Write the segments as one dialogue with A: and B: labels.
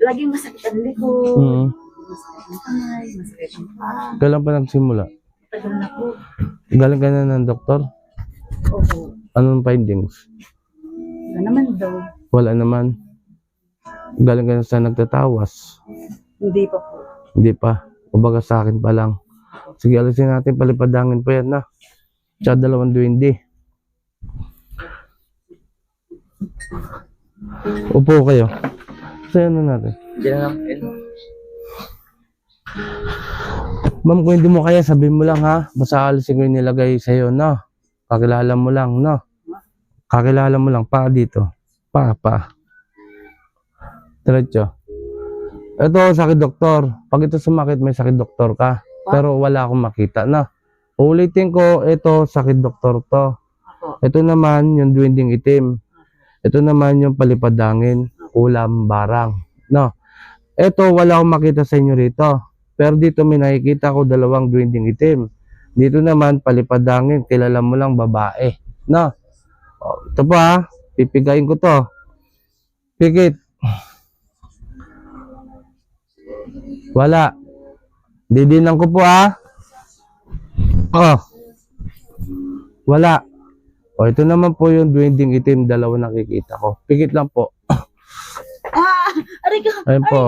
A: Laging masakit ang likod,
B: Mm.
A: masakit ang kamay, masakit ang paa.
B: Kailan pa nagsimula?
A: Tagal na po.
B: Galing ka na ng doktor?
A: Opo.
B: Anong findings?
A: Ano naman daw?
B: Wala naman. Galing ka na sa nagtatawas.
A: Hindi pa po.
B: Hindi pa. Kumbaga sa akin pa lang. Sige, alisin natin. Palipadangin pa yan na. Tsaka dalawang duwindi. Upo kayo. Sa'yo na natin.
C: Diyan lang.
B: Ma'am, kung hindi mo kaya, sabihin mo lang ha. Basta alisin ko yung nilagay sa'yo, no? Kakilala mo lang, no? Kakilala mo lang. Pa dito. Pa, pa. Diretso. Ito, sakit doktor. Pag ito sumakit, may sakit doktor ka. Pero wala akong makita na. Ulitin ko, ito, sakit doktor to.
A: Ako.
B: Ito naman, yung duwinding itim. Ito naman yung palipadangin, ulam, barang. No. Ito, wala akong makita sa inyo rito. Pero dito may nakikita ko dalawang duwinding itim. Dito naman, palipadangin, kilala mo lang babae. No. O, ito pa, pipigayin ko to. Pikit. Wala. Didinan ko po ha. Oh. Wala. O ito naman po yung duwinding itim, dalawa nakikita ko. Pikit lang po.
A: Ah! Aray ko!
B: Ayun po.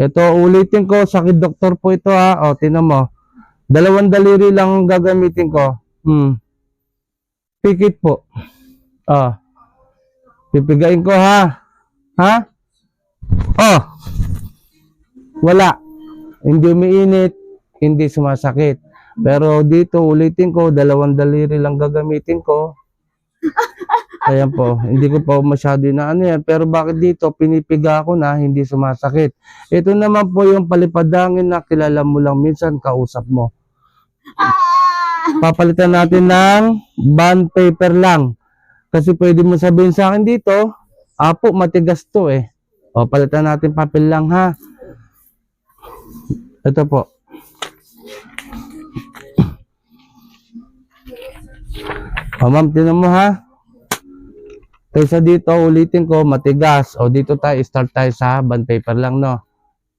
B: Ito, ulitin ko, sakit doktor po ito ha. O, tinan mo. Dalawang daliri lang ang gagamitin ko. Hmm. Pikit po. Ah. Pipigain ko ha. Ha? Oh. Wala. Hindi umiinit, hindi sumasakit. Pero dito, ulitin ko, dalawang daliri lang gagamitin ko. Ayan po, hindi ko pa masyado na ano yan. Pero bakit dito, pinipiga ko na, hindi sumasakit. Ito naman po yung palipadangin na kilala mo lang minsan, kausap mo. Papalitan natin ng bond paper lang. Kasi pwede mo sabihin sa akin dito, apo, matigas to eh. O, palitan natin papel lang ha. Ito po. O, ma'am, tinan mo ha. Kaysa dito, ulitin ko, matigas. O, dito tayo, start tayo sa bond paper lang, no?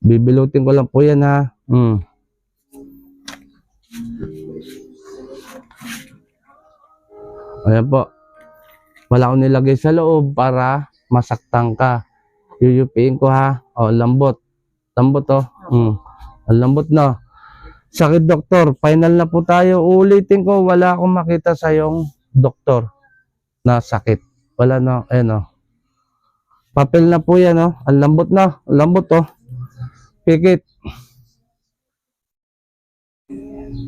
B: Bibilutin ko lang po yan, ha? Hmm. Ayan po. Wala akong nilagay sa loob para masaktan ka. Yuyupiin ko ha. O, lambot. Lambot to. Mm. Ang lambot na. Sakit doktor. Final na po tayo. Ulitin ko. Wala akong makita sa yung doktor na sakit. Wala na. Ayan o. Papel na po yan o. Ang na. Ang lambot to. Pikit.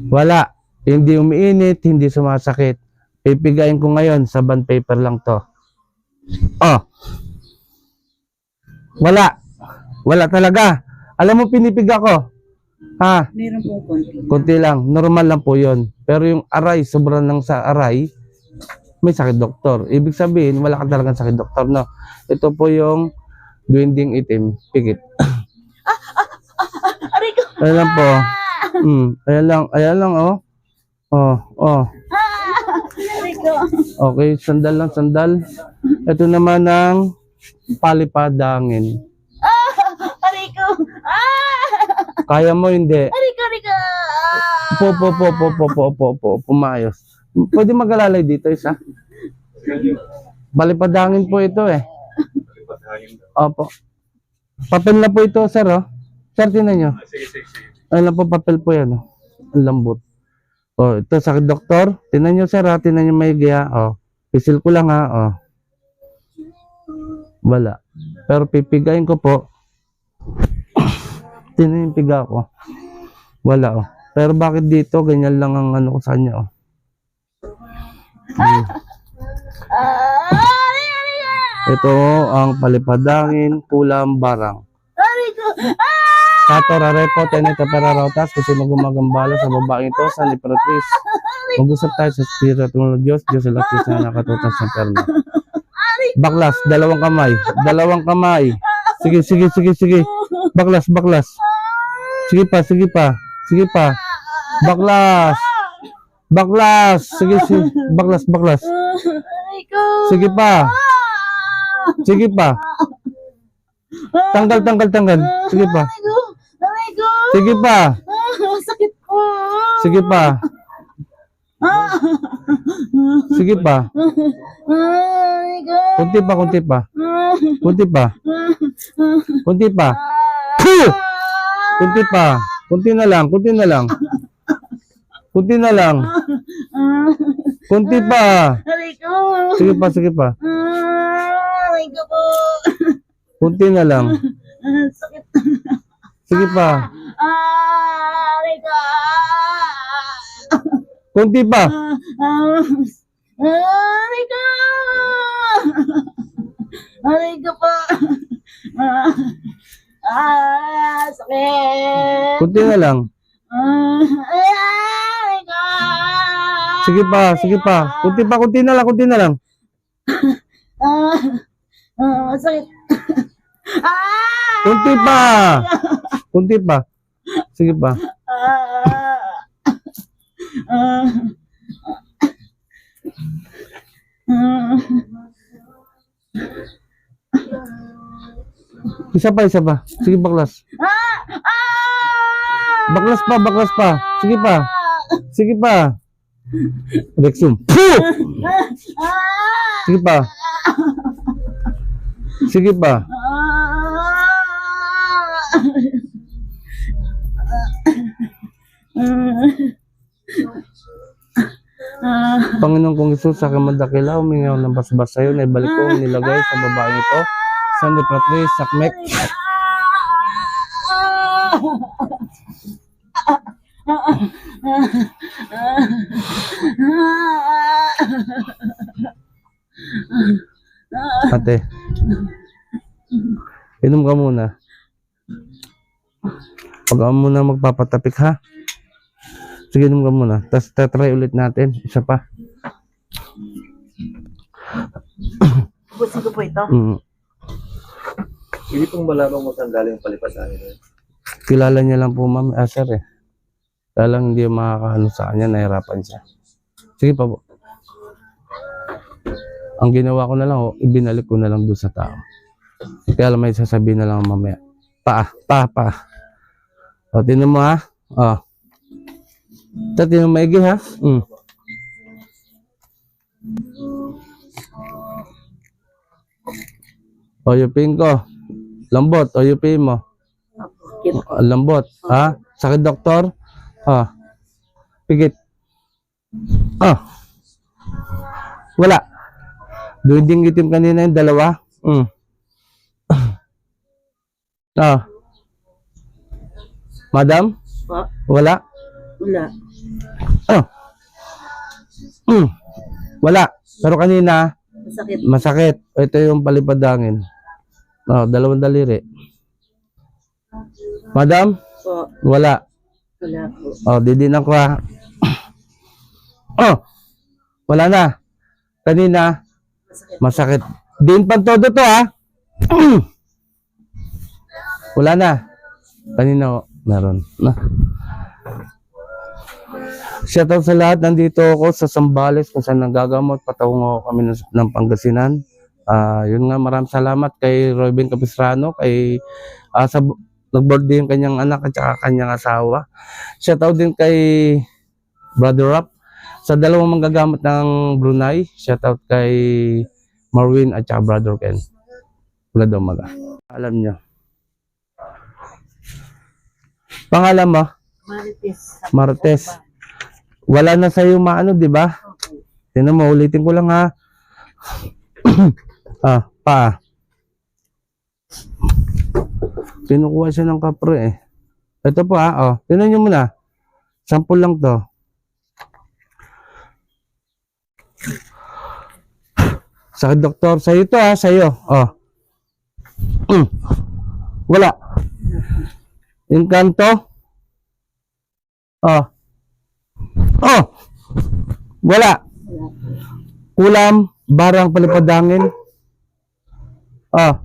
B: Wala. Hindi umiinit, hindi sumasakit. Pipigayin ko ngayon sa bond paper lang to. Oh. Wala. Wala talaga. Alam mo pinipiga ko. Ha?
A: Meron pong konti.
B: Kunti lang. Normal lang po yon. Pero yung aray, sobrang lang sa aray, may sakit doktor. Ibig sabihin, wala ka talagang sakit doktor. No? Ito po yung dwinding itim. Pikit.
A: Aray ko!
B: Ayan lang po. Mm, ayan lang. Ayan lang, oh. Oh, oh. Okay, sandal lang, sandal. Ito naman ang palipadangin.
A: Aray ko! Ah!
B: Kaya mo, hindi.
A: Ko! Ah!
B: Po, po, po, po, po, po, po, po, pumayos. Pwede magalalay dito, isa. Palipadangin po ito, eh. Opo. Papel na po ito, sir, oh. Sir, tinan nyo.
C: Sige, sige, sige.
B: Ayun lang po, papel po yan, oh. Ang lambot. Oh, ito sa doktor. Tinan nyo, sir, ha. Tinan nyo may giya. Oh. Pisil ko lang, ha. Oh. Wala. Pero pipigayin ko po. Tinan yung piga ko. Wala, oh. Pero bakit dito, ganyan lang ang ano ko sa kanya, oh. Hmm.
A: Ah!
B: Ito ang palipadangin, kulam, barang.
A: Ah!
B: Kato rarepo, tenete para rotas, kung sino gumagambala sa babaeng ito, sa Lipratis. Mag-usap tayo sa Espiritu ng Diyos, Diyos sa lakas na nakatutas sa perno. Baklas, dalawang kamay, dalawang kamay. Sige, sige, sige, sige. Baklas, baklas. Sige pa, sige pa. Sige pa. Baklas. Baklas. Sige, sige. Baklas, baklas. Sige pa. Sige pa. Tanggal, tanggal, tanggal. Sige pa. Sige pa.
A: Sakit ko.
B: Sige pa. Sige pa. Kunti pa, kunti pa. Kunti pa. Kunti pa.
A: Ah.
B: Puh! Kunti pa. Kunti na lang, kunti na lang. Kunti na lang.
A: Ah.
B: Kunti pa. Sige pa, sige pa.
A: Ah.
B: Kunti na lang.
A: Ah, Sakit.
B: Sige pa.
A: Ah, ko.
B: Kunti pa.
A: Ah, ah, aray ko. Aray ko po. Ah, ah, sakit.
B: Kunti na lang.
A: Ah.
B: Sige pa, sige pa. Kunti pa, kunti na lang, kunti na lang.
A: Ah, ah, sakit. Ah!
B: Kunti pa. Kunti pa. Sige pa.
A: Ah! Ah! Ah!
B: Isa pa, isa pa. Sige, baklas.
A: Ah! Ah!
B: Baklas pa, baklas pa. Sige pa. Sige pa. Rexum. Puh! Sige pa. Sige pa.
A: Ah!
B: Panginoon kong Isus, sa aking madakila, humingi ako ng basbas sa'yo na ibalik ko nilagay sa babaeng ito. San de Patris, Sakmek. Ate. Inom ka muna. Pag ako muna magpapatapik ha. Sige, inom ka muna. Tapos tatry ulit natin. Isa pa.
A: Busin ko po ito.
B: Mm.
C: Hindi pong malaman mo saan galing yung palipasan nito.
B: Kilala niya lang po ma'am. Ah, sir eh. Kaya lang hindi makakahalo sa kanya. Nahirapan siya. Sige pa po. Ang ginawa ko na lang, oh, ibinalik ko na lang doon sa tao. Kaya lang may sasabihin na lang mamaya. Pa, pa, pa. O, tinan mo ha. O. Ito, tinan mo maigi ha. Mm. O, yupin ko. Lambot, o yupin mo. Ah, lambot. Ha? Sakit doktor? Ah. Pigit. Ah. Wala. Duwiding itim kanina yung dalawa. Mm. Ah. Madam?
A: Po?
B: Wala?
A: Wala.
B: Ah. Mm. Wala. Pero kanina,
A: Masakit.
B: masakit. Ito yung palipadangin. Oh, dalawang daliri. Madam?
A: Po.
B: Wala.
A: Wala po.
B: Oh, didinan ko ha. Oh, wala na. Kanina,
A: Masakit.
B: masakit. Din pa todo to ha. wala na. Kanina, oh, meron. Na. Shoutout sa lahat. Nandito ako sa Sambales kung saan nagagamot. Patawang ako kami ng, ng Pangasinan. Ah, yun nga, maraming salamat kay Robin Capistrano, kay ah, sa nag-birthday yung kanyang anak at saka kanyang asawa. Shoutout din kay Brother Rap sa dalawang manggagamot ng Brunei. Shoutout kay Marwin at saka Brother Ken. Wala daw maga. Alam niyo. Pangalan mo?
A: Marites.
B: Martes. Wala na sa'yo maano, di ba? Tinan mo, ulitin ko lang ha. ah, pa. Kinukuha siya ng kapre eh. Ito po ha, oh. Tinan nyo muna. Sample lang to. Sa doktor, sa'yo to ha, sa'yo. Oh. Mm. Wala. Yung. Oh. Oh. Wala. Kulam, barang palipadangin. Oh.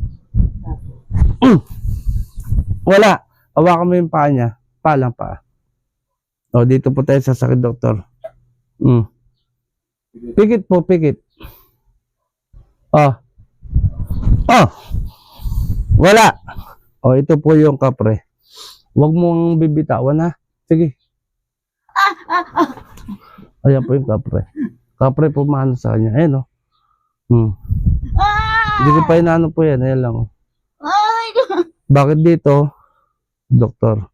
B: Wala. Hawakan mo yung paa niya. Paa lang paa. O, dito po tayo sa sakit, doktor. Mm. Pikit po, pikit. Ah. Ah. Wala. O, ito po yung kapre. Huwag mong bibitawan, ha? Sige. Ayan po yung kapre. Kapre po maano sa kanya. Ayan, o. Hmm. Hindi ko pa inaano po yan. Ayan lang, o.
D: Ay,
B: Bakit dito, doktor?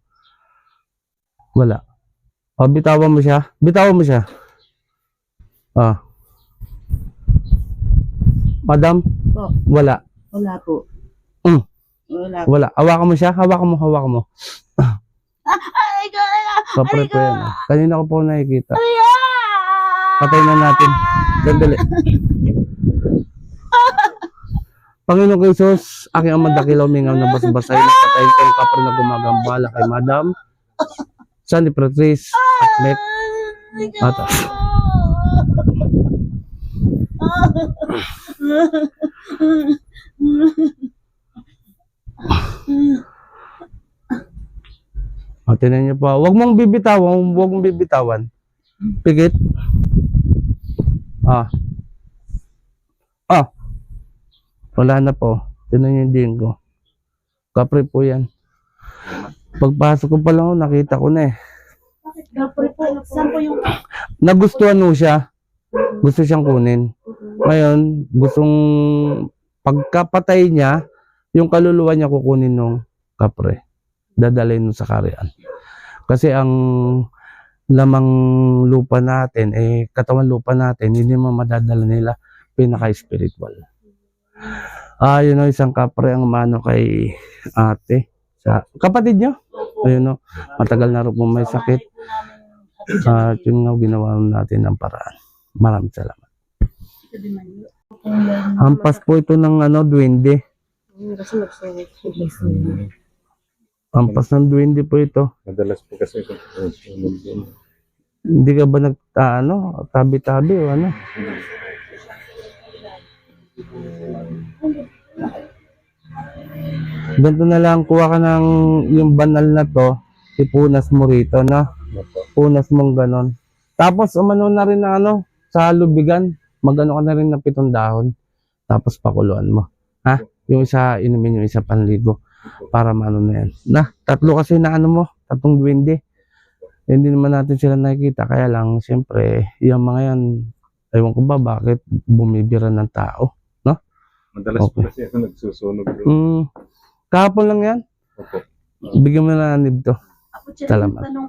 B: Wala. O, bitawan mo siya. Bitawan mo siya. Ah. Madam,
A: Po.
B: wala.
A: Wala po.
B: Mm.
A: Wala po.
B: Wala. Hawakan mo siya. Hawakan mo, hawakan mo.
D: ay, ay,
B: Kapre po yan. ah. Kanina ko po nakikita.
D: ay,
B: Patay na natin. Sandali. Panginoon ko Jesus, aking amang dakilaw mingaw na basbasay na patayin ko ang kapre na gumagambala kay Madam Sandy Patrice at Met Ata. O, tinan niyo po. Huwag mong bibitawan. Huwag mong bibitawan. Pikit. Ah. Ah. Wala na po. Tinan niyo yung dingo. Kapre po yan. Pagpasok ko pa lang, nakita ko na eh.
A: Kapre po. Saan po yung...
B: Nagustuhan mo siya. Gusto siyang kunin. Ngayon, gustong pagkapatay niya, yung kaluluwa niya kukunin nung kapre. Dadalhin mo sa karian. Kasi ang lamang lupa natin, eh, katawan lupa natin, hindi mo madadala nila pinaka-spiritual. Ah, yun o, isang kapre ang mano kay ate. Sa, kapatid niyo? Ayun o, matagal na rin po may sakit. At yun nga, ginawa natin ng paraan. Maraming salamat. Hampas po ito ng ano, duwende.
A: Hmm.
B: Hampas ng duwende po ito.
E: Madalas po kasi ito.
B: Hindi ka ba nag, ah, ano, tabi-tabi o ano? Ganito na lang, kuha ka ng yung banal na to, ipunas mo rito, no? Punas mong ganon. Tapos, umano na rin na ano, sa lubigan, magano ka na rin ng pitong dahon. Tapos, pakuluan mo. Ha? Yung isa, inumin yung isa panligo. Para maano na yan. Na, tatlo kasi na ano mo, tatlong duwende. Hindi naman natin sila nakikita. Kaya lang, siyempre, yung mga yan, ewan ko ba, bakit bumibira ng tao?
E: Madalas po
B: Okay.
E: kasi ito nagsusunog din.
B: Hmm, kahapon lang yan.
E: Opo.
B: Bigyan mo na ng nib to.
A: Ako siya
B: Salamat.
A: tanong